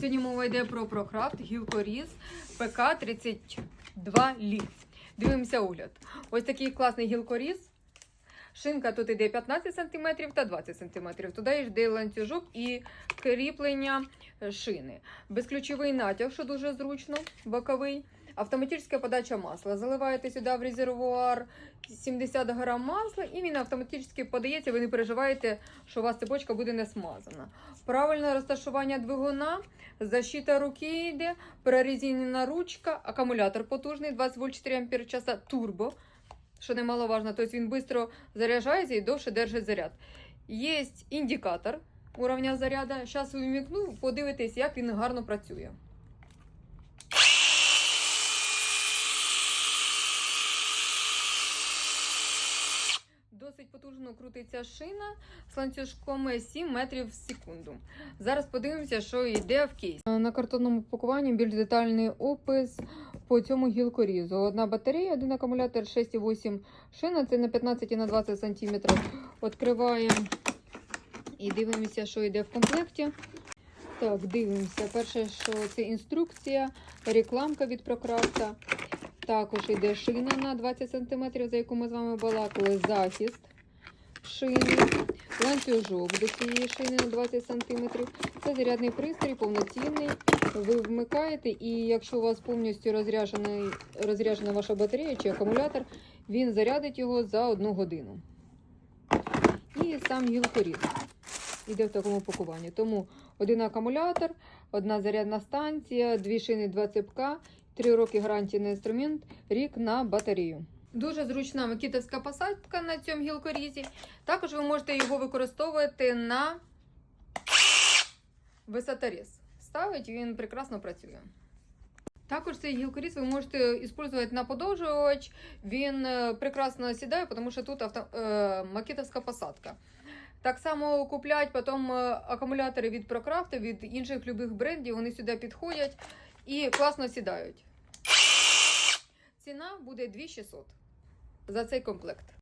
Сьогодні мова йде про прокрафт гілкоріз ПК 32 лі. Дивимося огляд. Ось такий класний гілкоріз. Шинка тут йде 15 см та 20 см. Туди йде ланцюжок і кріплення шини. Безключовий натяг, що дуже зручно, боковий. Автоматична подача масла. Заливаєте сюди в резервуар 70 грам масла, і він автоматично подається. Ви не переживаєте, що у вас цепочка буде не смазана. Правильне розташування двигуна, защита руки йде, прорезинена ручка, акумулятор потужний, 20 вольт 4 ампер часа, турбо, що немаловажно, тобто він швидко заряджається і довше держить заряд. Є індикатор уровня заряду. Зараз увімкну, подивитесь, як він гарно працює. Досить потужно крутиться шина з ланцюжком 7 метрів в секунду. Зараз подивимося, що йде в кейс. На картонному пакуванні більш детальний опис по цьому гілкорізу. Одна батарея, один акумулятор 6,8 шина, це на 15 і на 20 см. Відкриваємо і дивимося, що йде в комплекті. Так, дивимося. Перше, що це інструкція, рекламка від Прокрафта. Також йде шина на 20 см, за яку ми з вами балакали, захист шини, ланцюжок до цієї шини на 20 см. Це зарядний пристрій, повноцінний. Ви вмикаєте, і якщо у вас повністю розряджена ваша батарея чи акумулятор, він зарядить його за одну годину. І сам гілкоріз іде в такому пакуванні. Тому один акумулятор, одна зарядна станція, дві шини, два цепка. Три роки гарантії на інструмент, рік на батарею. Дуже зручна макітовська посадка на цьому гілкорізі. Також ви можете його використовувати на висоторіз. Ставить він прекрасно працює. Також цей гілкоріз ви можете використовувати на подовжувач. Він е, прекрасно сідає, тому що тут авто, е, макітовська посадка. Так само куплять потім е, акумулятори від Прокрафта, від інших любих брендів. Вони сюди підходять і класно сідають. Ціна буде 2600 за цей комплект.